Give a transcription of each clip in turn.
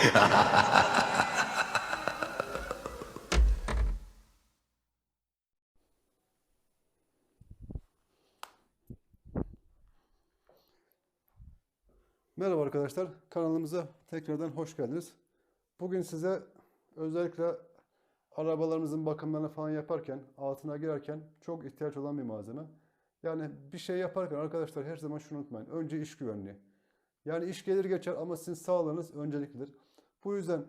Merhaba arkadaşlar, kanalımıza tekrardan hoş geldiniz. Bugün size özellikle arabalarımızın bakımlarını falan yaparken, altına girerken çok ihtiyaç olan bir malzeme. Yani bir şey yaparken arkadaşlar her zaman şunu unutmayın. Önce iş güvenliği. Yani iş gelir geçer ama sizin sağlığınız önceliklidir. Bu yüzden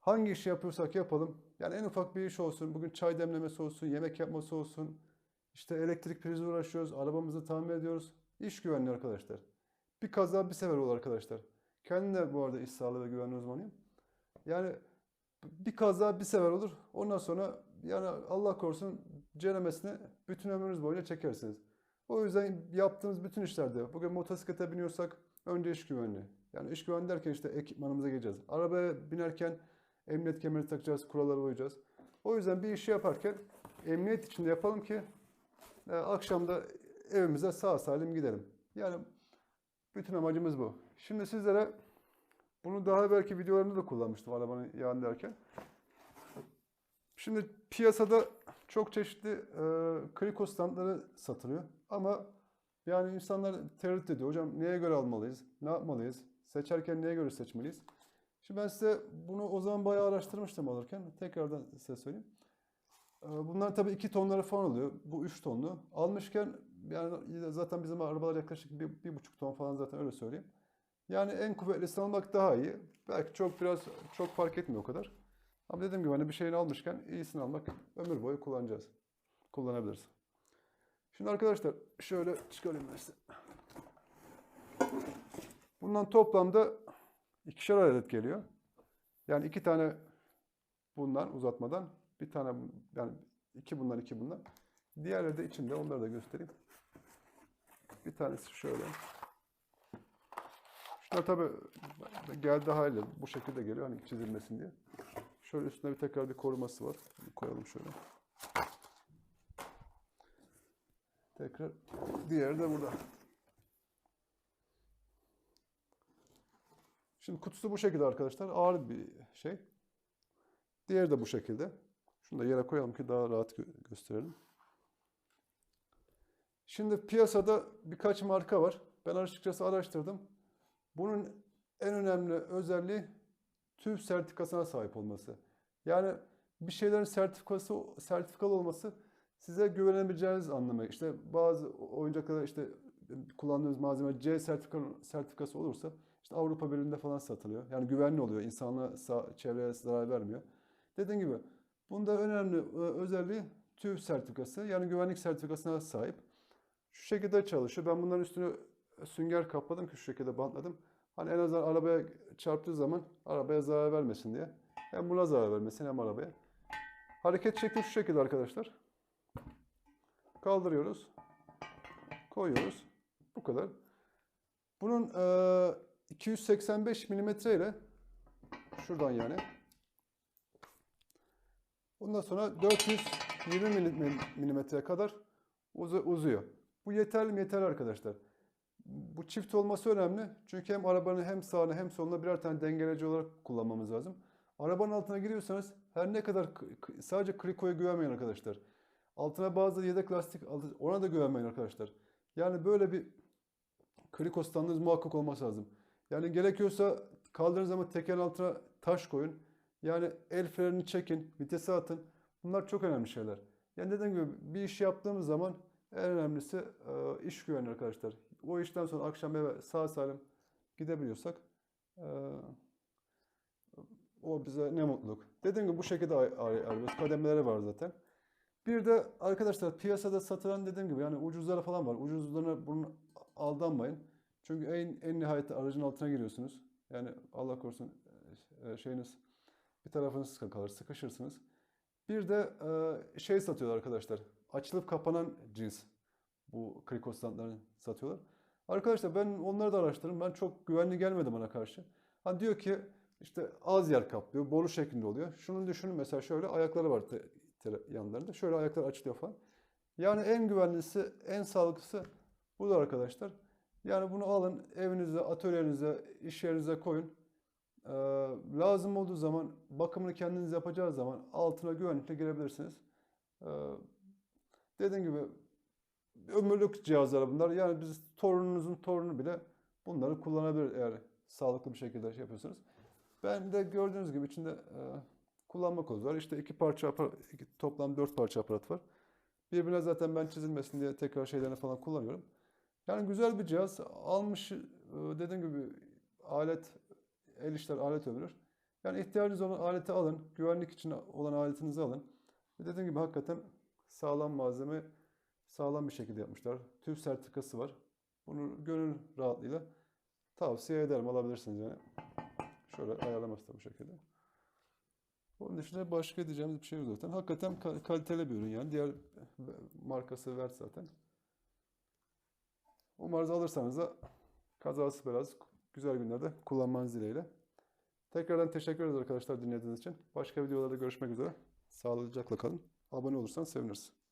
hangi işi yapıyorsak yapalım. Yani en ufak bir iş olsun, bugün çay demlemesi olsun, yemek yapması olsun, işte elektrik prizi uğraşıyoruz, arabamızı tamir ediyoruz. İş güvenliği arkadaşlar. Bir kaza bir sefer olur arkadaşlar. Kendim de bu arada iş sağlığı ve güvenliği uzmanıyım. Yani bir kaza bir sefer olur. Ondan sonra yani Allah korusun ceremesini bütün ömrünüz boyunca çekersiniz. O yüzden yaptığımız bütün işlerde bugün motosiklete biniyorsak önce iş güvenliği. Yani iş güvenliği derken işte ekipmanımıza gireceğiz. Arabaya binerken emniyet kemeri takacağız, kurallara uyacağız. O yüzden bir işi yaparken emniyet içinde yapalım ki e, akşam da evimize sağ salim gidelim. Yani bütün amacımız bu. Şimdi sizlere bunu daha belki videolarımda da kullanmıştım arabanın yağını derken. Şimdi piyasada çok çeşitli e, kriko standları satılıyor. Ama yani insanlar tereddüt ediyor. Hocam neye göre almalıyız? Ne yapmalıyız? Seçerken neye göre seçmeliyiz? Şimdi ben size bunu o zaman bayağı araştırmıştım alırken. Tekrardan size söyleyeyim. E, Bunlar tabii iki tonları falan oluyor. Bu üç tonlu. Almışken yani zaten bizim arabalar yaklaşık bir, bir buçuk ton falan zaten öyle söyleyeyim. Yani en kuvvetlisini almak daha iyi. Belki çok biraz çok fark etmiyor o kadar. Ama dediğim gibi hani bir şeyini almışken iyisini almak ömür boyu kullanacağız. Kullanabiliriz. Şimdi arkadaşlar şöyle çıkarayım ben size. Bundan toplamda ikişer adet geliyor. Yani iki tane bundan uzatmadan bir tane yani iki bundan iki bundan. Diğerleri de içinde onları da göstereyim. Bir tanesi şöyle. Şunlar tabi geldi hali bu şekilde geliyor hani çizilmesin diye. Şöyle üstüne bir tekrar bir koruması var. Koyalım şöyle. Tekrar diğeri de burada. Şimdi kutusu bu şekilde arkadaşlar. Ağır bir şey. Diğeri de bu şekilde. Şunu da yere koyalım ki daha rahat gö- gösterelim. Şimdi piyasada birkaç marka var. Ben açıkçası araştırdım. Bunun en önemli özelliği TÜV sertifikasına sahip olması. Yani bir şeylerin sertifikası sertifikalı olması size güvenebileceğiniz anlamı. İşte bazı oyuncaklarda işte kullandığımız malzeme C sertifika, sertifikası olursa işte Avrupa Birliği'nde falan satılıyor. Yani güvenli oluyor. İnsanlığa, sa- çevreye zarar vermiyor. Dediğim gibi bunda önemli e, özelliği TÜV sertifikası. Yani güvenlik sertifikasına sahip. Şu şekilde çalışıyor. Ben bunların üstünü sünger kapladım ki şu şekilde bantladım. Hani en azından arabaya çarptığı zaman arabaya zarar vermesin diye. Hem buna zarar vermesin hem arabaya. Hareket şekli şu şekilde arkadaşlar. Kaldırıyoruz. Koyuyoruz. Bu kadar. Bunun eee, 285 milimetre ile şuradan yani. Ondan sonra 420 milim- milimetreye kadar uzu- uzuyor. Bu yeterli mi? Yeterli arkadaşlar. Bu çift olması önemli. Çünkü hem arabanın hem sağına hem soluna birer tane dengeleyici olarak kullanmamız lazım. Arabanın altına giriyorsanız her ne kadar sadece krikoya güvenmeyin arkadaşlar. Altına bazı yedek lastik ona da güvenmeyin arkadaşlar. Yani böyle bir kriko standınız muhakkak olması lazım. Yani gerekiyorsa kaldırdığınız zaman tekerin altına taş koyun. Yani el frenini çekin, vitese atın. Bunlar çok önemli şeyler. Yani dediğim gibi bir iş yaptığımız zaman en önemlisi e, iş güvenliği arkadaşlar. O işten sonra akşam eve sağ salim gidebiliyorsak e, o bize ne mutluluk. Dediğim gibi bu şekilde ay- ay- ayırıyoruz. Kademeleri var zaten. Bir de arkadaşlar piyasada satılan dediğim gibi yani ucuzları falan var. Ucuzlarına bunun aldanmayın. Çünkü en, en nihayette aracın altına giriyorsunuz. Yani Allah korusun e, şeyiniz bir tarafınız kalır, sıkışırsınız. Bir de e, şey satıyorlar arkadaşlar. Açılıp kapanan cins. Bu kriko standlarını satıyorlar. Arkadaşlar ben onları da araştırdım. Ben çok güvenli gelmedi bana karşı. Hani diyor ki işte az yer kaplıyor, boru şeklinde oluyor. Şunu düşünün mesela şöyle ayakları var yanlarında. Şöyle ayaklar açılıyor falan. Yani en güvenlisi, en sağlıklısı budur arkadaşlar. Yani bunu alın evinize, atölyenize, iş yerinize koyun. e, lazım olduğu zaman bakımını kendiniz yapacağınız zaman altına güvenlikle girebilirsiniz. E, dediğim gibi ömürlük cihazlar bunlar. Yani biz torununuzun torunu bile bunları kullanabilir eğer sağlıklı bir şekilde şey yapıyorsanız. Ben de gördüğünüz gibi içinde e, kullanma kılavuzu var. İşte iki parça iki, toplam dört parça aparat var. Birbirine zaten ben çizilmesin diye tekrar şeylerini falan kullanıyorum. Yani güzel bir cihaz. Almış e, dediğim gibi alet, el işler alet ömür. Yani ihtiyacınız olan aleti alın. Güvenlik için olan aletinizi alın. Dediğim gibi hakikaten sağlam malzeme, sağlam bir şekilde yapmışlar. TÜV sertifikası var. Bunu gönül rahatlığıyla tavsiye ederim. Alabilirsiniz yani. Şöyle ayarlaması da bu şekilde. Onun dışında başka diyeceğimiz bir şey yok zaten. Hakikaten ka- kaliteli bir ürün yani. Diğer markası Vert zaten. Umarız alırsanız da kazası biraz güzel günlerde kullanmanız dileğiyle. Tekrardan teşekkür ederiz arkadaşlar dinlediğiniz için. Başka videolarda görüşmek üzere. Sağlıcakla kalın. Abone olursanız seviniriz.